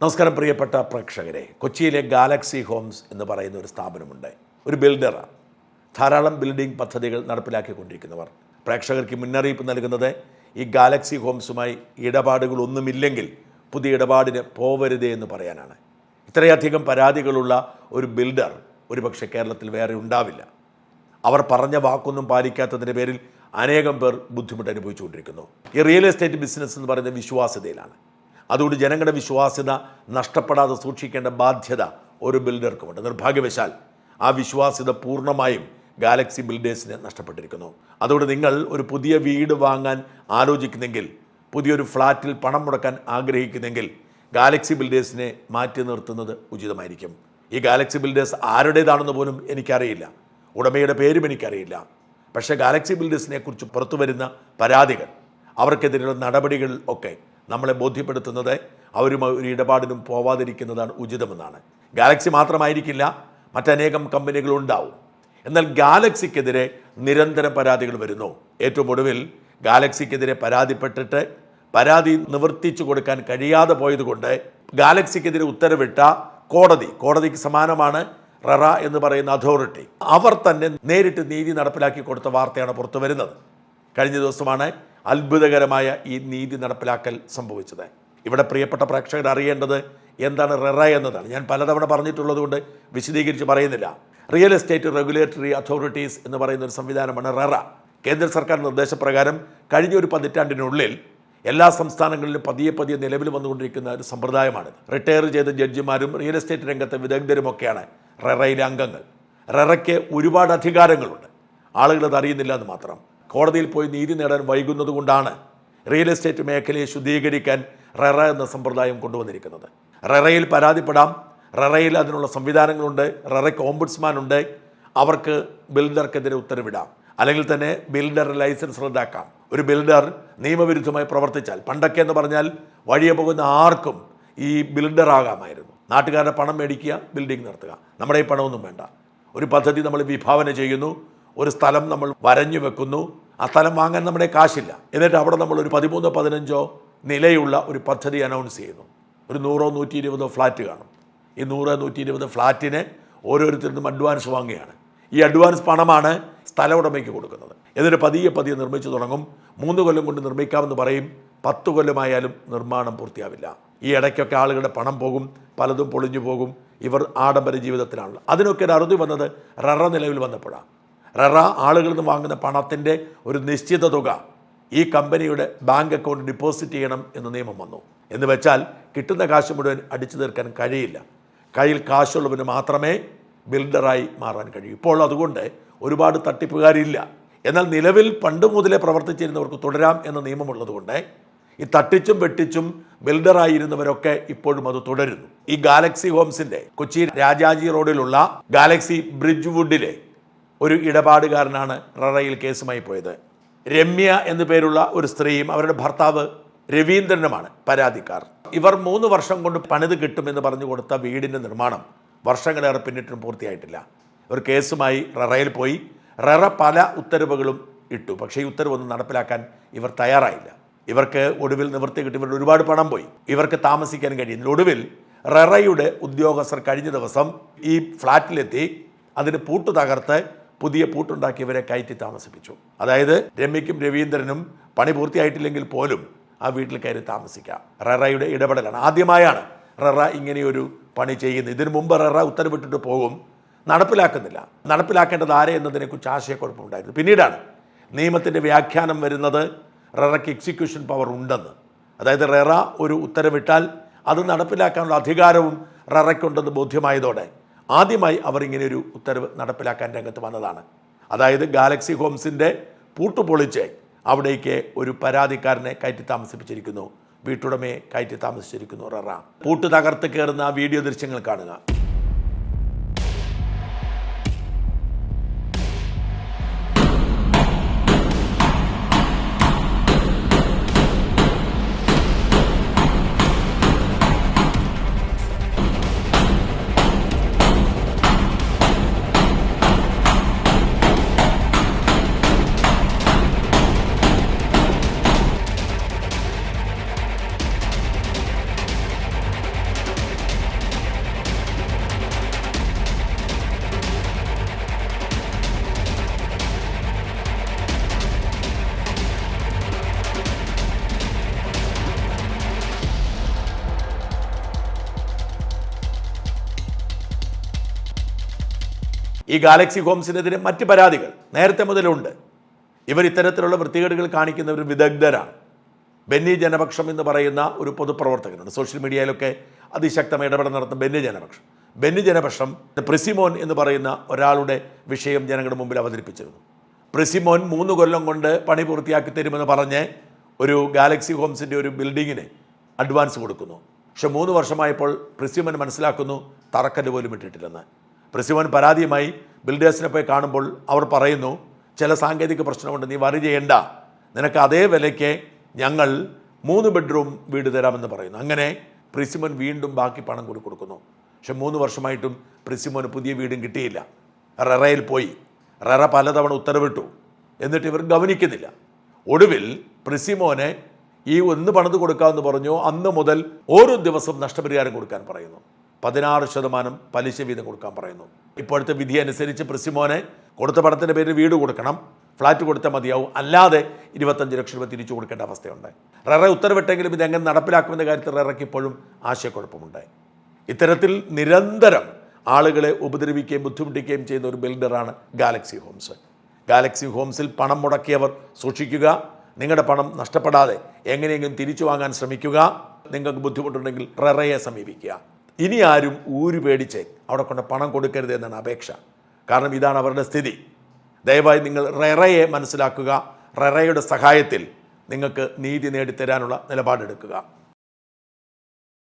നമസ്കാരം പ്രിയപ്പെട്ട പ്രേക്ഷകരെ. കൊച്ചിയിലെ ഗാലക്സി ഹോംസ് എന്ന് പറയുന്ന ഒരു സ്ഥാപനമുണ്ട്. ഒരു ബിൽഡറാണ്. ധാരാളം ബിൽഡിംഗ് പദ്ധതികൾ നടപ്പിലാക്കിക്കൊണ്ടിരിക്കുന്നവർ. പ്രേക്ഷകർക്ക് മുന്നറിയിപ്പ് നൽകുന്നത് ഈ ഗാലക്സി ഹോംസുമായി ഇടപാടുകളൊന്നുമില്ലെങ്കിൽ പുതിയ ഇടപാടിന് പോവരുതേ എന്ന് പറയാനാണ്. ഇത്രയധികം പരാതികളുള്ള ഒരു ബിൽഡർ ഒരുപക്ഷെ കേരളത്തിൽ വേറെ ഉണ്ടാവില്ല. അവർ പറഞ്ഞ വാക്കൊന്നും പാലിക്കാത്തതിന്റെ പേരിൽ അനേകം പേർ ബുദ്ധിമുട്ട് അനുഭവിച്ചുകൊണ്ടിരിക്കുന്നു ഈ റിയൽ എസ്റ്റേറ്റ് ബിസിനസ് എന്ന് പറയുന്നത് വിശ്വാസ്യതയിലാണ്. അതുകൊണ്ട് ജനങ്ങളുടെ വിശ്വാസ്യത നഷ്ടപ്പെടാതെ സൂക്ഷിക്കേണ്ട ബാധ്യത ഒരു ബിൽഡർക്കുമുണ്ട്. നിർഭാഗ്യവശാൽ ആ വിശ്വാസ്യത പൂർണമായും ഗാലക്സി ബിൽഡേഴ്സിന് നഷ്ടപ്പെട്ടിരിക്കുന്നു. അതുകൊണ്ട് നിങ്ങൾ ഒരു പുതിയ വീട് വാങ്ങാൻ ആലോചിക്കുന്നെങ്കിൽ പുതിയൊരു ഫ്ലാറ്റിൽ പണം മുടക്കാൻ ആഗ്രഹിക്കുന്നെങ്കിൽ ഗാലക്സി ബിൽഡേഴ്സിനെ മാറ്റി നിർത്തുന്നത് ഉചിതമായിരിക്കും. ഈ ഗാലക്സി ബിൽഡേഴ്സ് ആരുടേതാണെന്ന് പോലും എനിക്കറിയില്ല. ഉടമയുടെ പേരും എനിക്കറിയില്ല. പക്ഷേ ഗാലക്സി ബിൽഡേഴ്സിനെ കുറിച്ച് പുറത്തു വരുന്ന പരാതികൾ അവർക്കെതിരെയുള്ള നടപടികൾ ഒക്കെ നമ്മളെ ബോധ്യപ്പെടുത്തുന്നത് അവരുമായി ഒരു ഇടപാടിനും പോവാതിരിക്കുന്നതാണ് ഉചിതമെന്നാണ്. ഗാലക്സി മാത്രമായിരിക്കില്ല മറ്റനേകം കമ്പനികളുണ്ടാവും എന്നാൽ ഗാലക്സിക്കെതിരെ നിരന്തരം പരാതികൾ വരുന്നു. ഏറ്റവും ഒടുവിൽ ഗാലക്സിക്കെതിരെ പരാതിപ്പെട്ടിട്ട് പരാതി നിവർത്തിച്ചു കൊടുക്കാൻ കഴിയാതെ പോയതുകൊണ്ട് ഗാലക്സിക്കെതിരെ ഉത്തരവിട്ട കോടതി കോടതിക്ക് സമാനമാണ് ററ എന്ന് പറയുന്ന അതോറിറ്റി. അവർ തന്നെ നേരിട്ട് നീതി നടപ്പിലാക്കി കൊടുത്ത വാർത്തയാണ് പുറത്തു വരുന്നത് കഴിഞ്ഞ ദിവസമാണ് അത്ഭുതകരമായ ഈ നീതി നടപ്പിലാക്കൽ സംഭവിച്ചത്. ഇവിടെ പ്രിയപ്പെട്ട പ്രേക്ഷകർ അറിയേണ്ടത് എന്താണ് റെറ എന്നതാണ്. ഞാൻ പലതവണ പറഞ്ഞിട്ടുള്ളത് കൊണ്ട് വിശദീകരിച്ച് പറയുന്നില്ല. റിയൽ എസ്റ്റേറ്റ് റെഗുലേറ്ററി അതോറിറ്റീസ് എന്ന് പറയുന്ന ഒരു സംവിധാനമാണ് റെറ. കേന്ദ്ര സർക്കാർ നിർദ്ദേശപ്രകാരം കഴിഞ്ഞ ഒരു പതിറ്റാണ്ടിനുള്ളിൽ എല്ലാ സംസ്ഥാനങ്ങളിലും പതിയെ പതിയെ നിലവിൽ വന്നുകൊണ്ടിരിക്കുന്ന ഒരു സമ്പ്രദായമാണ് റിട്ടയർ ചെയ്ത ജഡ്ജിമാരും റിയൽ എസ്റ്റേറ്റ് രംഗത്തെ വിദഗ്ധരുമൊക്കെയാണ് റെറയിലെ അംഗങ്ങൾ. റെറയ്ക്ക് ഒരുപാട് അധികാരങ്ങളുണ്ട്. ആളുകൾ അത് അറിയുന്നില്ല എന്ന് മാത്രം. കോടതിയിൽ പോയി നീതി നേടാൻ വൈകുന്നതുകൊണ്ടാണ് റിയൽ എസ്റ്റേറ്റ് മേഖലയെ ശുദ്ധീകരിക്കാൻ റെറ എന്ന സമ്പ്രദായം കൊണ്ടുവന്നിരിക്കുന്നത്. റെറയിൽ പരാതിപ്പെടാം. റെറയിൽ അതിനുള്ള സംവിധാനങ്ങളുണ്ട്. റെറയ്ക്ക് ഓംബുഡ്സ്മാൻ ഉണ്ട് അവർക്ക് ബിൽഡർക്കെതിരെ ഉത്തരവിടാം. അല്ലെങ്കിൽ തന്നെ ബിൽഡർ ലൈസൻസ് റദ്ദാക്കാം. ഒരു ബിൽഡർ നിയമവിരുദ്ധമായി പ്രവർത്തിച്ചാൽ പണ്ടൊക്കെ എന്ന് പറഞ്ഞാൽ വഴിയെ പോകുന്ന ആർക്കും ഈ ബിൽഡർ ആകാമായിരുന്നു. നാട്ടുകാരുടെ പണം മേടിക്കുക ബിൽഡിംഗ് നടത്തുക നമ്മുടെ ഈ പണമൊന്നും വേണ്ട. ഒരു പദ്ധതി നമ്മൾ വിഭാവന ചെയ്യുന്നു. ഒരു സ്ഥലം നമ്മൾ വരഞ്ഞു വെക്കുന്നു. ആ സ്ഥലം വാങ്ങാൻ നമ്മുടെ കാശില്ല. എന്നിട്ട് അവിടെ നമ്മൾ ഒരു പതിമൂന്നോ പതിനഞ്ചോ നിലയുള്ള ഒരു പദ്ധതി അനൗൺസ് ചെയ്യുന്നു. ഒരു നൂറോ നൂറ്റി ഇരുപതോ ഫ്ലാറ്റ് കാണും. ഈ നൂറ് നൂറ്റി ഇരുപത് ഫ്ലാറ്റിന് ഓരോരുത്തരിൽ നിന്നും അഡ്വാൻസ് വാങ്ങുകയാണ്. ഈ അഡ്വാൻസ് പണമാണ് സ്ഥല ഉടമയ്ക്ക് കൊടുക്കുന്നത്. എന്നിട്ട് പതിയെ പതിയെ നിർമ്മിച്ചു തുടങ്ങും. മൂന്ന് കൊല്ലം കൊണ്ട് നിർമ്മിക്കാമെന്ന് പറയും. പത്ത് കൊല്ലമായാലും നിർമ്മാണം പൂർത്തിയാവില്ല. ഈ ഇടയ്ക്കൊക്കെ ആളുകളുടെ പണം പോകും. പലതും പൊളിഞ്ഞു പോകും. ഇവർ ആഡംബര ജീവിതത്തിലാണല്ലോ അതിനൊക്കെ ഒരു അറുതി വന്നത് ററ നിലവിൽ വന്നപ്പോഴാണ്. ററ ആളുകളിൽ നിന്ന് വാങ്ങുന്ന പണത്തിന്റെ ഒരു നിശ്ചിത തുക ഈ കമ്പനിയുടെ ബാങ്ക് അക്കൗണ്ട് ഡിപ്പോസിറ്റ് ചെയ്യണം എന്ന് നിയമം വന്നു. എന്ന് വെച്ചാൽ കിട്ടുന്ന കാശ് മുഴുവൻ അടിച്ചു തീർക്കാൻ കഴിയില്ല. കയ്യിൽ കാശുള്ളവന് മാത്രമേ ബിൽഡറായി മാറാൻ കഴിയൂ. ഇപ്പോൾ അതുകൊണ്ട് ഒരുപാട് തട്ടിപ്പുകാരില്ല. എന്നാൽ നിലവിൽ പണ്ട് മുതലേ പ്രവർത്തിച്ചിരുന്നവർക്ക് തുടരാം എന്ന നിയമമുള്ളതുകൊണ്ട് ഈ തട്ടിച്ചും വെട്ടിച്ചും ബിൽഡറായിരുന്നവരൊക്കെ ഇപ്പോഴും അത് തുടരുന്നു. ഈ ഗാലക്സി ഹോംസിന്റെ കൊച്ചി രാജാജി റോഡിലുള്ള ഗാലക്സി ബ്രിഡ്ജ് വുഡിലെ ഒരു ഇടപാടുകാരനാണ് ററയിൽ കേസുമായി പോയത്. രമ്യ എന്നു പേരുള്ള ഒരു സ്ത്രീയും അവരുടെ ഭർത്താവ് രവീന്ദ്രനുമാണ് പരാതിക്കാർ. ഇവർ മൂന്ന് വർഷം കൊണ്ട് പണിത് കിട്ടുമെന്ന് പറഞ്ഞു കൊടുത്ത വീടിന്റെ നിർമ്മാണം വർഷങ്ങളേറെ പിന്നിട്ടും പൂർത്തിയായിട്ടില്ല. ഇവർ കേസുമായി ററയിൽ പോയി. ററ പല ഉത്തരവുകളും ഇട്ടു. പക്ഷേ ഈ ഉത്തരവൊന്നും നടപ്പിലാക്കാൻ ഇവർ തയ്യാറായില്ല. ഇവർക്ക് ഒടുവിൽ നിവൃത്തി കിട്ടി ഇവരുടെ ഒരുപാട് പണം പോയി. ഇവർക്ക് താമസിക്കാൻ കഴിയുന്നില്ല. ഒടുവിൽ ററയുടെ ഉദ്യോഗസ്ഥർ കഴിഞ്ഞ ദിവസം ഈ ഫ്ലാറ്റിലെത്തി. അതിന് പൂട്ടു തകർത്ത് പുതിയ പൂട്ടുണ്ടാക്കി ഇവരെ കയറ്റി താമസിപ്പിച്ചു. അതായത് രമ്യയ്ക്കും രവീന്ദ്രനും പണി പൂർത്തിയായിട്ടില്ലെങ്കിൽ പോലും ആ വീട്ടിൽ കയറി താമസിക്കാം. ററയുടെ ഇടപെടലാണ്. ആദ്യമായാണ് ററ ഇങ്ങനെയൊരു പണി ചെയ്യുന്നത്. ഇതിനു മുമ്പ് ററ ഉത്തരവിട്ടിട്ട് പോകും. നടപ്പിലാക്കുന്നില്ല. നടപ്പിലാക്കേണ്ടത് ആരെ എന്നതിനെക്കുറിച്ച് ആശയക്കുഴപ്പമുണ്ടായിരുന്നു. പിന്നീടാണ് നിയമത്തിന്റെ വ്യാഖ്യാനം വരുന്നത് റെറയ്ക്ക് എക്സിക്യൂഷൻ പവർ ഉണ്ടെന്ന്. അതായത് റെറ ഒരു ഉത്തരവിട്ടാൽ അത് നടപ്പിലാക്കാനുള്ള അധികാരവും റെറയ്ക്കുണ്ടെന്ന് ബോധ്യമായതോടെ ആദ്യമായി അവർ ഇങ്ങനെ ഒരു ഉത്തരവ് നടപ്പിലാക്കാൻ രംഗത്ത് വന്നതാണ്. അതായത് ഗാലക്സി ഹോംസിന്റെ പൂട്ട് പൊളിച്ച് അവിടേക്ക് ഒരു പരാതിക്കാരനെ കയറ്റി താമസിപ്പിച്ചിരിക്കുന്നു. വീട്ടുടമയെ കയറ്റി താമസിച്ചിരിക്കുന്നു. ററ. പൂട്ട് തകർത്ത് കയറുന്ന ആ വീഡിയോ ദൃശ്യങ്ങൾ കാണുക. ഈ ഗാലക്സി ഹോംസിനെതിരെ മറ്റ് പരാതികൾ നേരത്തെ മുതലുണ്ട്. ഇവർ ഇത്തരത്തിലുള്ള വൃത്തികേടുകൾ കാണിക്കുന്നവർ വിദഗ്ധരാണ്. ബെന്നി ജനപക്ഷം എന്ന് പറയുന്ന ഒരു പൊതുപ്രവർത്തകനുണ്ട്. സോഷ്യൽ മീഡിയയിലൊക്കെ അതിശക്തമായ ഇടപെടൽ നടത്തുന്ന ബെന്നി ജനപക്ഷം. ബെന്നി ജനപക്ഷം പ്രിസിമോൻ എന്ന് പറയുന്ന ഒരാളുടെ വിഷയം ജനങ്ങളുടെ മുമ്പിൽ അവതരിപ്പിച്ചിരുന്നു. പ്രിസിമോൻ മൂന്ന് കൊല്ലം കൊണ്ട് പണി പൂർത്തിയാക്കി തരുമെന്ന് പറഞ്ഞ് ഒരു ഗാലക്സി ഹോംസിന്റെ ഒരു ബിൽഡിങ്ങിന് അഡ്വാൻസ് കൊടുക്കുന്നു. പക്ഷെ മൂന്ന് വർഷമായപ്പോൾ പ്രിസിമോൻ മനസ്സിലാക്കുന്നു തറക്കല്ല് പോലും ഇട്ടിട്ടില്ലെന്ന്. പ്രിസിമോൻ പരാതിയുമായി ബിൽഡേഴ്സിനെ പോയി കാണുമ്പോൾ അവർ പറയുന്നു ചില സാങ്കേതിക പ്രശ്നമുണ്ട് നീ വറി ചെയ്യണ്ട. നിനക്ക് അതേ വിലയ്ക്ക് ഞങ്ങൾ മൂന്ന് ബെഡ്റൂം വീട് തരാമെന്ന് പറയുന്നു. അങ്ങനെ പ്രിസിമോൻ വീണ്ടും ബാക്കി പണം കൂടി കൊടുക്കുന്നു. പക്ഷെ മൂന്ന് വർഷമായിട്ടും പ്രിസിമോന് പുതിയ വീടും കിട്ടിയില്ല. റെറയിൽ പോയി. റെറ പലതവണ ഉത്തരവിട്ടു. എന്നിട്ട് ഇവർ ഗവനിക്കുന്നില്ല. ഒടുവിൽ പ്രിസിമോനെ ഈ ഒന്ന് പണിത് കൊടുക്കാമെന്ന് പറഞ്ഞു. അന്ന് മുതൽ ഓരോ ദിവസം നഷ്ടപരിഹാരം കൊടുക്കാൻ പറയുന്നു. പതിനാറ് ശതമാനം പലിശ വീതം കൊടുക്കാൻ പറയുന്നു. ഇപ്പോഴത്തെ വിധി അനുസരിച്ച് പ്രിസിമോനെ കൊടുത്ത പണത്തിന്റെ പേരിൽ വീട് കൊടുക്കണം ഫ്ലാറ്റ് കൊടുത്താൽ മതിയാവും. അല്ലാതെ ഇരുപത്തഞ്ച് ലക്ഷം രൂപ തിരിച്ചു കൊടുക്കേണ്ട അവസ്ഥയുണ്ട്. റെറ ഉത്തരവിട്ടെങ്കിലും ഇത് എങ്ങനെ നടപ്പിലാക്കുമെന്ന കാര്യത്തിൽ റെറയ്ക്ക് ഇപ്പോഴും ആശയക്കുഴപ്പമുണ്ട്. ഇത്തരത്തിൽ നിരന്തരം ആളുകളെ ഉപദ്രവിക്കുകയും ബുദ്ധിമുട്ടിക്കുകയും ചെയ്യുന്ന ഒരു ബിൽഡറാണ് ഗാലക്സി ഹോംസ്. ഗാലക്സി ഹോംസിൽ പണം മുടക്കിയവർ സൂക്ഷിക്കുക നിങ്ങളുടെ പണം നഷ്ടപ്പെടാതെ എങ്ങനെയെങ്കിലും തിരിച്ചു വാങ്ങാൻ ശ്രമിക്കുക നിങ്ങൾക്ക് ബുദ്ധിമുട്ടുണ്ടെങ്കിൽ റെറയെ സമീപിക്കുക. ഇനി ആരും ഊര് പേടിച്ച് അവിടെ കൊണ്ട് പണം കൊടുക്കരുത് എന്നാണ് അപേക്ഷ. കാരണം ഇതാണ് അവരുടെ സ്ഥിതി. ദയവായി നിങ്ങൾ റെറയെ മനസ്സിലാക്കുക. റെറയുടെ സഹായത്തിൽ നിങ്ങൾക്ക് നീതി നേടിത്തരാനുള്ള നിലപാടെടുക്കുക.